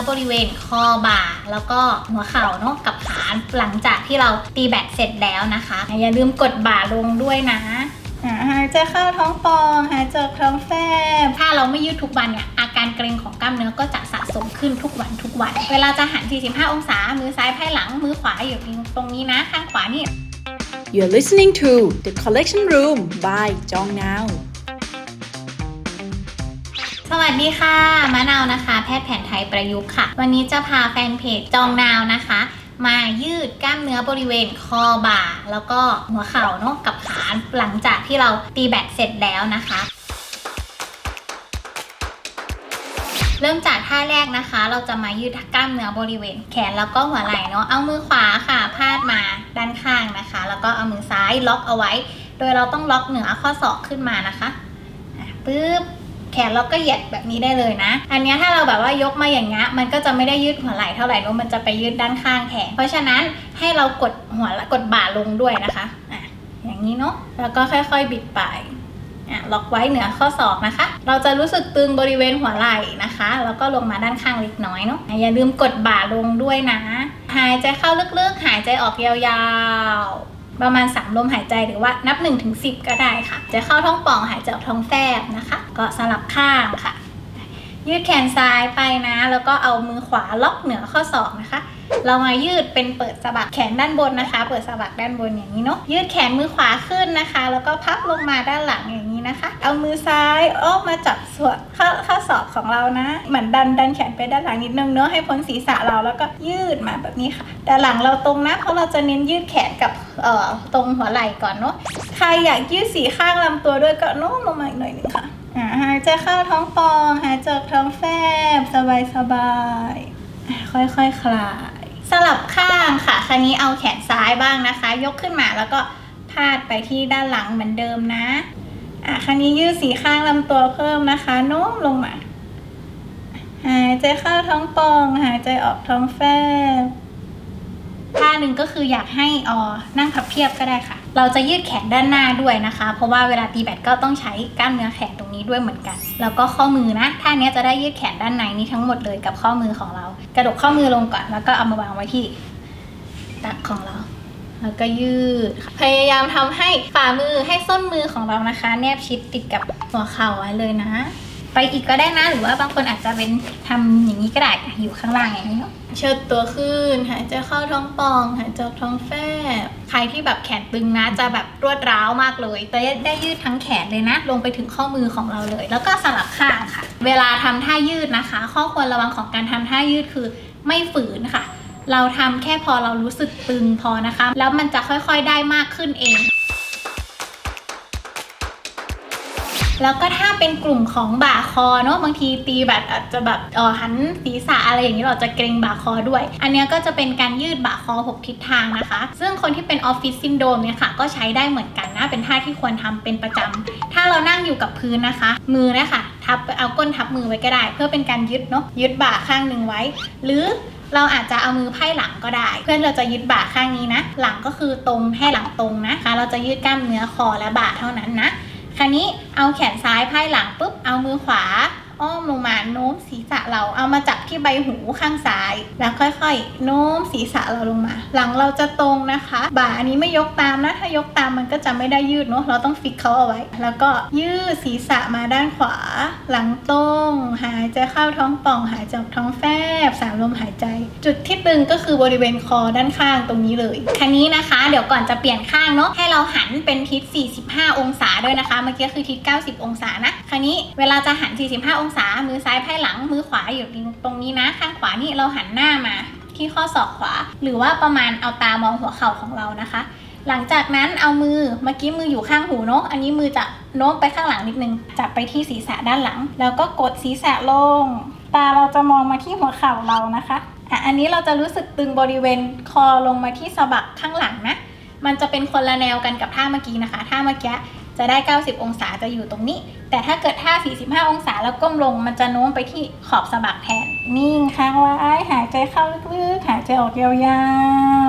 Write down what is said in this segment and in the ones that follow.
อบริเวณคอบ่า แล้วก็หัวเข่าเนาะกับขาหลังจากที่เราตีแบตเสร็จแล้วนะคะ อย่าลืมกดบ่าลงด้วยนะอ่าหายใจเข้าท้องปองหายใจออกท้องแฟบถ้าเราไม่ยืดทุกวันเนี่ยอาการเกร็งของกล้ามเนื้อก็จะสะสมขึ้นทุกวันทุกวัน เวลาจะหัน 45 องศา มือซ้ายไพ่หลัง มือขวาอยู่ตรงนี้นะ ข้างขวานี่ You're listening to The Collection Room by Jong Now. สวัสดีค่ะ มะนาวนะคะ แพทย์แผนไทยประยุกต์ค่ะ วันนี้จะพาแฟนเพจจองนาวนะคะ มายืดกล้ามเนื้อบริเวณคอบ่า แล้วก็หัวเข่าเนาะกับขาหลังจากที่เราตีแบตเสร็จแล้วนะคะ เริ่มจากท่าแรกนะคะ เราจะมายืดกล้ามเนื้อบริเวณ แขนแล้วก็หัวไหล่เนาะเอามือขวาค่ะ พาดมาด้านข้างนะคะ แล้วก็เอามือซ้ายล็อกเอาไว้ โดยเราต้องล็อกเหนือข้อศอกขึ้นมานะคะอะปึ๊บ แขนเราก็เหยียดแบบนี้ได้เลยนะ อันนี้ถ้าเราแบบว่ายกมาอย่างเงี้ยมันก็จะไม่ได้ยืดหัวไหล่เท่าไหร่เนอะมันจะไปยืดด้านข้างแขน เพราะฉะนั้นให้เรากดหัวกดบ่าลงด้วยนะคะอะอย่างนี้เนาะแล้วก็ค่อยๆบิดไปอะล็อกไว้เหนือข้อศอกนะคะ เราจะรู้สึกตึงบริเวณหัวไหล่นะคะ แล้วก็ลงมาด้านข้างเล็กน้อยเนาะ อย่าลืมกดบ่าลงด้วยนะ หายใจเข้าลึกๆ หายใจออกยาวๆ ประมาณ 3 ลมหายใจหรือว่านับ1ถึง10 ก็ได้ค่ะ จะเข้าท้องป่องหายใจออกท้องแฟบนะคะ ก็สลับข้างค่ะ ยืดแขนซ้ายไปนะ แล้วก็เอามือขวาล็อกเหนือข้อศอกนะคะ เรามายืดเป็นเปิดสะบักแขนด้านบนนะคะ เปิดสะบักด้านบนอย่างนี้เนาะ ยืดแขนมือขวาขึ้นนะคะ แล้วก็พับลงมาด้านหลังอย่างนี้นะคะ เอามือซ้ายอ้อมมาจับส่วนข้อข้อศอกของเรานะ เหมือนดันดันแขนไปด้านหลังนิดนึงเนาะ ให้พ้นศีรษะเราแล้วก็ยืดมาแบบนี้ค่ะ แต่หลังเราตรงนะ เพราะเราจะเน้นยืดแขนกับเอ่อตรงหัวไหล่ก่อนเนาะ ใครอยากยืดสีข้างลำตัวด้วยก็โน้มลงมาอีกหน่อยหนึงค่ะ หายใจเข้าท้องปองหายใจออกท้องแฟบ สบายสบายๆค่อยๆคคลาย สลับข้างค่ะ คราวนี้เอาแขนซ้ายบ้างนะคะ ยกขึ้นมาแล้วก็พาดไปที่ด้านหลังเหมือนเดิมนะอะคราวนี้ยืดสีข้างลำตัวเพิ่มนะคะโน้มลงมา หายใจเข้าท้องปอง หายใจออกท้องแฟบท่าหนึ่งก็คืออยากให้ออนั่งพับเพียบก็ได้ค่ะ เราจะยืดแขนด้านหน้าด้วยนะคะ เพราะว่าเวลาตีแบตก็ต้องใช้กล้ามเนื้อแขนตรงนี้ด้วยเหมือนกัน แล้วก็ข้อมือนะท่านี้จะได้ยืดแขนด้านในนี้ทั้งหมดเลยกับข้อมือของเรา กระดกข้อมือลงก่อนแล้วก็เอามาวางไว้ที่ตักของเรา แล้วก็ยืด พยายามทำให้ฝ่ามือให้ส้นมือของเรานะคะ แนบชิดติดกับหัวเข่าไว้เลยนะ ไปอีกก็ได้นะ หรือว่าบางคนอาจจะเป็นทำอย่างนี้ก็ได้ค่ะอยู่ข้างล่างอย่างนี้เนาะเชิดตัวขึ้น หายใจเข้าท้องปอง หายใจออกท้องแฟบ ใครที่แบบแขนตึงนะ จะแบบรวดร้าวมากเลยจะได้ยืดทั้งแขนเลยนะ ลงไปถึงข้อมือของเราเลย แล้วก็สลับข้างค่ะ เวลาทำท่ายืดนะคะ ข้อควรระวังของการทำท่ายืดคือไม่ฝืนค่ะ เราทำแค่พอเรารู้สึกตึงพอนะคะ แล้วมันจะค่อยๆได้มากขึ้นเอง แล้วก็ถ้าเป็นกลุ่มของบ่าคอเนาะบางทีตีแบบอาจจะแบบเออหันศีรษะอะไรอย่างนี้เราจะเกรงบ่าคอด้วย อันนี้ก็จะเป็นการยืดบ่าคอ 6 ทิศทางนะคะ ซึ่งคนที่เป็นออฟฟิศซินโดรมเนี่ยค่ะก็ใช้ได้เหมือนกันนะ เป็นท่าที่ควรทำเป็นประจำถ้าเรานั่งอยู่กับพื้นนะคะ มือนะคะทับเอาก้นทับมือไว้ก็ได้ เพื่อเป็นการยึดเนาะยึดบ่าข้างหนึ่งไว้ หรือเราอาจจะเอามือไพ่หลังก็ได้ เพื่อเราจะยึดบ่าข้างนี้นะ หลังก็คือตรงให้หลังตรงนะคะ เราจะยืดกล้ามเนื้อคอและบ่าเท่านั้นนะ คราวนี้เอาแขนซ้ายไพ่หลังปุ๊บเอามือขวา อ้อมลงมาโน้มศีรษะเราเอามาจับที่ใบหูข้างซ้าย แล้วค่อยๆ โน้มศีรษะเราลงมา หลังเราจะตรงนะคะ บ่าอันนี้ไม่ยกตามนะ ถ้ายกตามมันก็จะไม่ได้ยืดเนาะเราต้องฟิกเขาเอาไว้ แล้วก็ยืดศีรษะมาด้านขวา หลังตรงหายใจเข้าท้องป่อง หายใจออกท้องแฟบสามลมหายใจ จุดที่ตึงก็คือบริเวณคอด้านข้างตรงนี้เลยคันนี้นะคะ เดี๋ยวก่อนจะเปลี่ยนข้างเนาะให้เราหันเป็นทิศ 45 องศาด้วยนะคะเมื่อกี้คือทิศ 90 องศานะคันนี้เวลาจะหัน 45 องศามือซ้ายไพ่หลัง มือขวาอยู่ตรงนี้นะ ข้างขวานี่เราหันหน้ามาที่ข้อศอกขวา หรือว่าประมาณเอาตามองหัวเข่าของเรานะคะ หลังจากนั้นเอามือเมื่อกี้มืออยู่ข้างหูเนาะอันนี้มือจะโน้มไปข้างหลังนิดนึงจับไปที่ศีรษะด้านหลัง แล้วก็กดศีรษะลง ตาเราจะมองมาที่หัวเข่าเรานะคะอะอันนี้เราจะรู้สึกตึงบริเวณคอลงมาที่สะบักข้างหลังนะมันจะเป็นคนละแนวกันกับท่าเมื่อกี้นะคะท่าเมื่อกี้ จะได้ 90 องศาจะอยู่ตรงนี้ แต่ถ้าเกิดท่า 45 องศาแล้วก้มลงมันจะโน้มไปที่ขอบสะบักแทน นิ่งค้างไว้หายใจเข้าลึกๆหายใจออกยา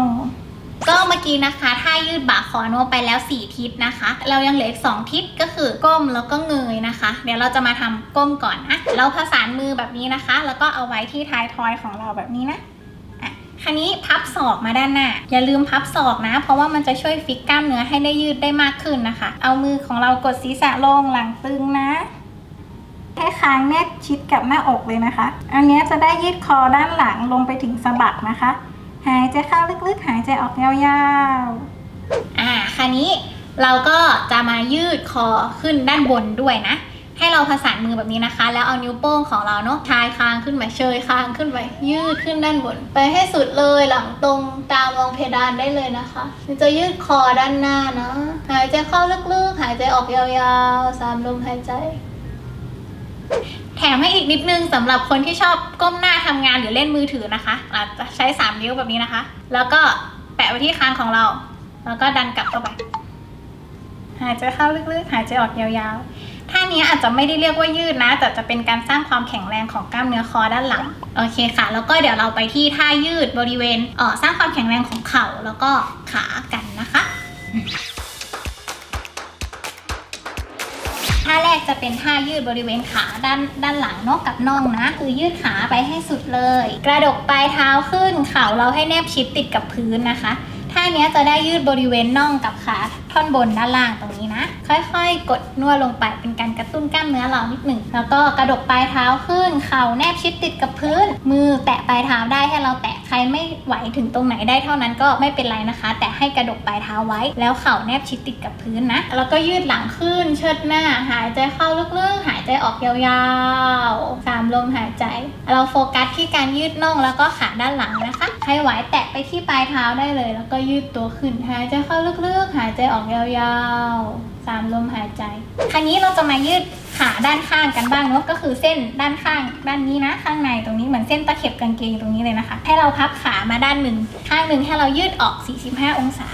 วๆก็เมื่อกี้นะคะถ้ายืดบ่าคอโนไปแล้ว 4 ทิศนะคะ เรายังเหลืออีก2ทิศก็คือก้มแล้วก็เงยนะคะ เดี๋ยวเราจะมาทำก้มก่อนนะเราผสานมือแบบนี้นะคะ แล้วก็เอาไว้ที่ท้ายทอยของเราแบบนี้นะ อะคันนี้พับศอกมาด้านหน้า อย่าลืมพับศอกนะ เพราะว่ามันจะช่วยฟิกกล้ามเนื้อให้ได้ยืดได้มากขึ้นนะคะ เอามือของเรากดศีรษะลงหลังตึงนะให้คางแนบชิดกับหน้าอกเลยนะคะ อันนี้จะได้ยืดคอด้านหลังลงไปถึงสะบักนะคะ หายใจเข้าลึกๆ หายใจออกยาวๆ อ่าคราวนี้เราก็จะมายืดคอขึ้นด้านบนด้วยนะ ให้เราผสานมือแบบนี้นะคะ แล้วเอานิ้วโป้งของเราเนาะชายคางขึ้นไปเชยคางขึ้นไปยืดขึ้นด้านบน ไปให้สุดเลยหลังตรงตามองเพดานได้เลยนะคะจะยืดคอด้านหน้านะหายใจเข้าลึกๆ หายใจออกยาวๆสามลมหายใจแถมให้อีกนิดนึงสำหรับคนที่ชอบก้มหน้าทำงานหรือเล่นมือถือนะคะอาจจะใช้ 3 นิ้วแบบนี้นะคะ แล้วก็แปะไว้ที่คางของเรา แล้วก็ดันกลับเข้าไป หายใจเข้าลึกๆ หายใจออกยาวๆ ท่านี้อาจจะไม่ได้เรียกว่ายืดนะ แต่จะเป็นการสร้างความแข็งแรงของกล้ามเนื้อคอด้านหลัง โอเคค่ะ แล้วก็เดี๋ยวเราไปที่ท่ายืดบริเวณเออสร้างความแข็งแรงของเข่าแล้วก็ขากันนะคะ ท่าแรกจะเป็นท่ายืดบริเวณขาด้านด้านหลังนอกกับน่องนะ คือยืดขาไปให้สุดเลย กระดกปลายเท้าขึ้น เข่าเราให้แนบชิดติดกับพื้นนะคะ ท่านี้จะได้ยืดบริเวณน่องกับขาท่อนบนด้านล่างตรง ค่อยๆ กดนวดลงไปเป็นการกระตุ้นกล้ามเนื้อเรานิดหนึ่งแล้วก็กระดกปลายเท้าขึ้น เข่าแนบชิดติดกับพื้น มือแตะปลายเท้าได้ให้เราแตะ ใครไม่ไหวถึงตรงไหนได้เท่านั้นก็ไม่เป็นไรนะคะ แต่ให้กระดกปลายเท้าไว้ แล้วเข่าแนบชิดติดกับพื้นนะ แล้วก็ยืดหลังขึ้นเชิดหน้า หายใจเข้าลึกๆ หายใจออกยาวๆสามลมหายใจ เราโฟกัสที่การยืดน่องแล้วก็ขาด้านหลังนะคะ ใครไหวแตะไปที่ปลายเท้าได้เลย แล้วก็ยืดตัวขึ้น หายใจเข้าลึกๆ หายใจออกยาวๆสามลมหายใจ คราวนี้เราจะมายืด ขาด้านข้างกันบ้างเนาะก็คือเส้นด้านข้างด้านนี้นะ ข้างในตรงนี้เหมือนเส้นตะเข็บกางเกงตรงนี้เลยนะคะ ให้เราพับขามาด้านหนึ่งข้างหนึ่งให้เรายืดออก 45 องศา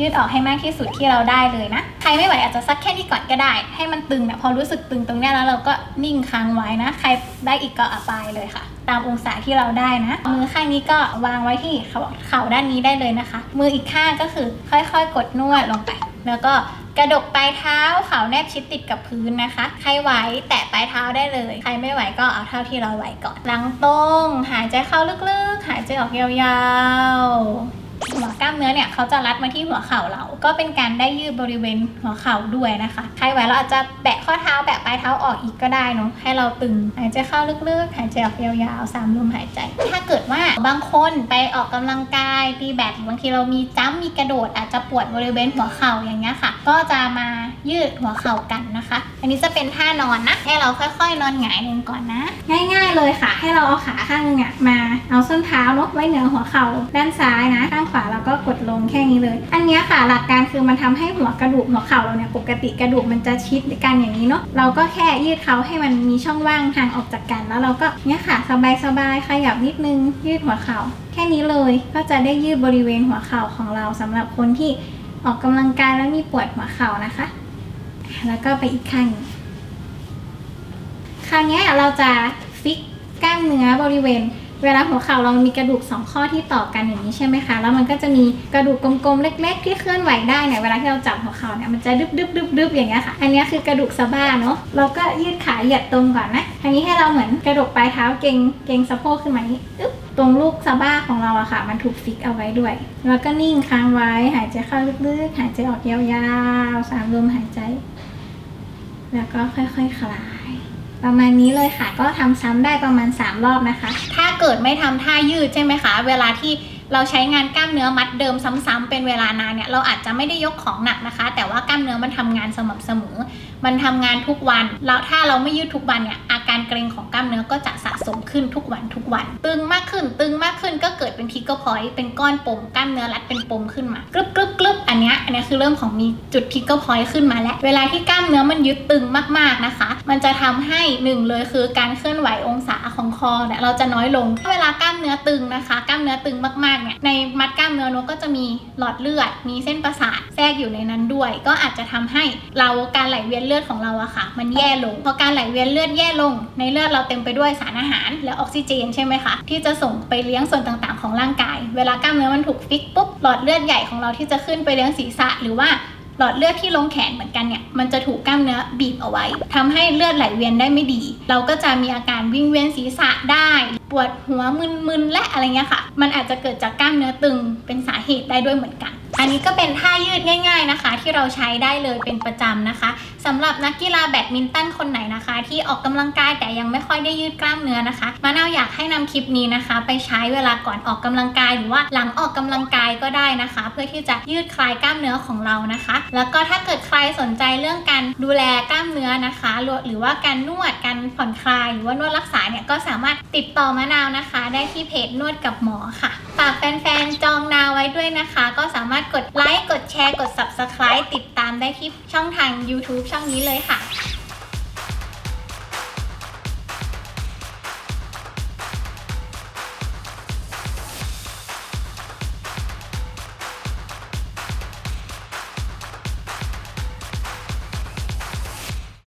ยืดออกให้มากที่สุดที่เราได้เลยนะ ใครไม่ไหวอาจจะสักแค่นี้ก่อนก็ได้ ให้มันตึงเนี่ยพอรู้สึกตึงตรงนี้แล้วเราก็นิ่งค้างไว้นะ ใครได้อีกก็อะปายเลยค่ะ ตามองศาที่เราได้นะ มือข้างนี้ก็วางไว้ที่เข่เข่าด้านนี้ได้เลยนะคะ มืออีกข้างก็คือค่อยๆ กดนวดลงไป แล้วก็ กระดกปลายเท้าเข่าแนบชิดติดกับพื้นนะคะ ใครไหวแตะปลายเท้าได้เลย ใครไม่ไหวก็เอาเท่าที่เราไหวก่อนหลังตรง หายใจเข้าลึกๆ หายใจออกยาวๆหัวก ล้ามเนื้อเนี่ยเขาจะรัดมาที่หัวเข่าเรา ก็เป็นการได้ยืดบริเวณหัวเข่าด้วยนะคะใครไหวเราอาจจะแบะข้อเท้าแบะปลายเท้าออกอีกก็ได้เนาะให้เราตึงหายใจเข้าลึกๆ หายใจออกยาวๆสามลมหายใจ ถ้าเกิดว่าบางคนไปออกกำลังกายตีแบดบางทีเรามีจ้ำมีกระโดด อาจจะปวดบริเวณหัวเข่าอย่างเงี้ยค่ะ ก็จะมายืดหัวเข่ากันนะคะ อันนี้จะเป็นท่านอนนะให้เราค่อยๆ นอนหงายลงก่อนนะ ง่ายๆเลยค่ะ ให้เราเอาขาข้างนึงอะมาเอาส้นเท้าเนาะไว้เหนือหัวเข่าด้านซ้ายนะ ข้างขวาเราก็กดลงแค่นี้เลย อันนี้ค่ะหลักการคือมันทำให้หัวกระดูกหัวเข่าเราเนี่ยปกติกระดูกมันจะชิดกันอย่างนี้เนาะเราก็แค่ยืดเขาให้มันมีช่องว่างห่างออกจากกัน แล้วเราก็เนี้ยค่ะสบายๆขยับนิดนึงยืดหัวเข่าแค่นี้เลยก็จะได้ยืดบริเวณหัวเข่าของเราสำหรับคนที่ออกกำลังกายแล้วมีปวดหัวเข่านะคะ แล้วก็ไปอีกข้างคราวนี้เราจะฟิกกล้ามเนื้อบริเวณ เวลาหัวเข่าเรามีกระดูกสองข้อที่ต่อกันอย่างนี้ใช่ไหมคะ แล้วมันก็จะมีกระดูกกลมๆ เล็ก ๆ ที่เคลื่อนไหวได้เนี่ย เวลาที่เราจับหัวเข่าเนี่ยมันจะดึบดึบดึบดึบอย่างเงี้ยค่ะ อันนี้คือกระดูกสะบ้าเนาะ เราก็ยืดขาเหยียดตรงก่อนนะทีนี้ให้เราเหมือนกระดกปลายเท้าเกรงเกรงสะโพกขึ้นมาอย่างนี้อึ๊บตรงลูกสะบ้าของเราอะค่ะ มันถูกฟิกเอาไว้ด้วย แล้วก็นิ่งค้างไว้ หายใจเข้าลึกๆ หายใจออกยาวๆสามลมหายใจ แล้วก็ค่อยๆ คลายประมาณนี้เลยค่ะก็ทำซ้ำได้ประมาณ 3 รอบนะคะ ถ้า เกิดไม่ทำท่ายืดใช่ไหมคะ เวลาที่ เราใช้งานกล้ามเนื้อมัดเดิมซ้ำๆเป็นเวลานานเนี่ยเราอาจจะไม่ได้ยกของหนักนะคะ แต่ว่ากล้ามเนื้อมันทำงานสม่ำเสมอ มันทำงานทุกวันแล้วถ้าเราไม่ยืดทุกวันเนี่ยอาการเกร็งของกล้ามเนื้อก็จะสะสมขึ้นทุกวันทุกวัน ตึงมากขึ้น ตึงมากขึ้นก็เกิดเป็นทิกเกอร์พอยต์เป็นก้อนปมกล้ามเนื้อรัดเป็นปมขึ้นมากรึบกรึบกรึบอันนี้อันนี้คือเริ่มของมีจุดทิกเกอร์พอยต์ขึ้นมาแล้ว เวลาที่กล้ามเนื้อมันยึดตึงมากๆนะคะ มันจะทำให้หนึ่งเลยคือการเคลื่อนไหวองศาของคอเนี่ยเราจะน้อยลงเวลาากล้ามเนื้อตึงนะคะ กล้ามเนื้อตึงมากๆเนี่ยในมัดกล้ามเนื้อนกก็จะมีหลอดเลือด มีเส้นประสาทแทรกอยู่ในนั้นด้วย ก็อาจจะทำให้เราการไหลเวียนเลือดของเราอะค่ะ มันแย่ลงพอการไหลเวียนเลือดแย่ลง ในเลือดเราเต็มไปด้วยสารอาหาร และออกซิเจนใช่ไหมคะที่จะส่งไปเลี้ยงส่วนต่างๆ ของร่างกาย เวลากล้ามเนื้อมันถูกฟิกปุ๊บหลอดเลือดใหญ่ของเราที่จะขึ้นไปเลี้ยงศีรษะหรือว่า หลอดเลือดที่ลงแขนเหมือนกันเนี่ยมันจะถูกกล้ามเนื้อบีบเอาไว้ทำให้เลือดไหลเวียนได้ไม่ดี เราก็จะมีอาการวิ่งเวียนศีรษะได้ ปวดหัวมึนๆและอะไรเงี้ยค่ะ มันอาจจะเกิดจากกล้ามเนื้อตึงเป็นสาเหตุได้ด้วยเหมือนกัน อันนี้ก็เป็นท่ายืดง่าย ๆนะคะ ที่เราใช้ได้เลยเป็นประจำนะคะสำหรับนักกีฬาแบดมินตันคนไหนนะคะ ที่ออกกำลังกายแต่ยังไม่ค่อยได้ยืดกล้ามเนื้อนะคะมะนาวอยากให้นำคลิปนี้นะคะ ไปใช้เวลาก่อนออกกำลังกายหรือว่าหลังออกกำลังกายก็ได้นะคะ เพื่อที่จะยืดคลายกล้ามเนื้อของเรานะคะ แล้วก็ถ้าเกิดใครสนใจเรื่องการดูแลกล้ามเนื้อนะคะ หรือหรือว่าการนวดการผ่อนคลายหรือว่านวดรักษาเนี่ยก็สามารถติดต่อมะนาวนะคะ ได้ที่เพจนวดกับหมอค่ะ ฝากแฟนๆ จองนาไว้ด้วยนะคะ ก็สามารถกดไลค์ กดแชร์ กด subscribe ติดตามได้ที่ช่องทาง YouTube ช่องนี้เลยค่ะ